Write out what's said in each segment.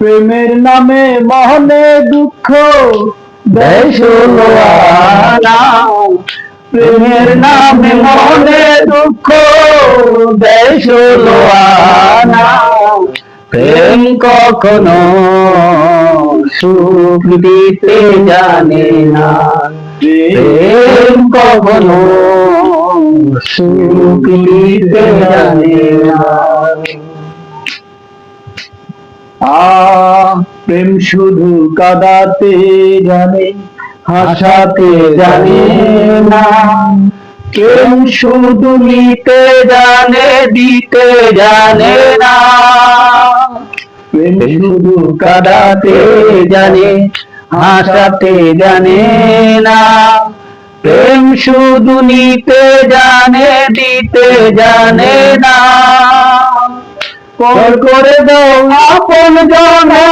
প্রেমের নামে মহনে দুঃখ। প্রেমের নামে মহনে দুঃখ। প্রেম কখনো সুখ দিতে জানে না। প্রেম কখনো সুখ দিতে জানে না। আ প্রেম শুধু কাদাতে জানে, হাসাতে জানে না। প্রেম শুধু নিতে জানে, দিতে জানে না। প্রেম শুধু কাদাতে জানে, হাসাতে জানে না। প্রেম শুধু নিতে জানে, দিতে জানে না। পর করে দাও। আপন জানা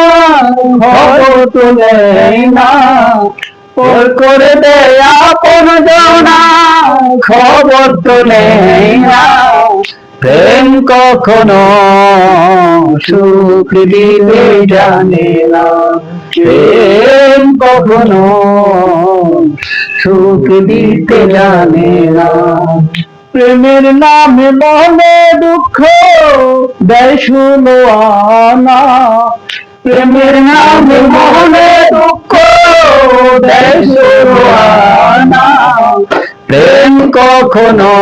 খবর তো নেই না। পর করে দে আপন জানা খবর তো নেই না। প্রেম কখনো সুখ দিতে জানে না। প্রেম কখনো সুখ দিতে জানে না। প্রেমের নামে মনে দুঃখ, দেয় আনা। প্রেমের নামে মনে দুঃখ, দেয় আনা। প্রেম কখনো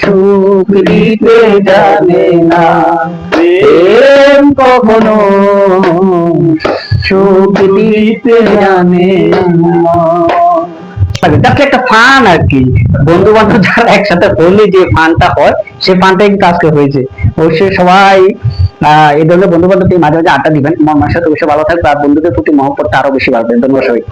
সুখ দিতে জানে না। প্রেম কখনো সুখ দিতে জানে না। যাকে একটা ফান আর কি। বন্ধু বান্ধব যারা একসাথে হলে যে ফানটা হয়, সে ফানটাই কিন্তু আজকে হয়েছে। অবশ্যই সবাই এই ধরনের বন্ধু বান্ধব মাঝে মাঝে আড্ডা দিবেন। মন তো বেশি ভালো থাকবে আর বন্ধুদের প্রতি মহব্বতটা আরও বেশি বাড়বে। ধন্যবাদ সবাই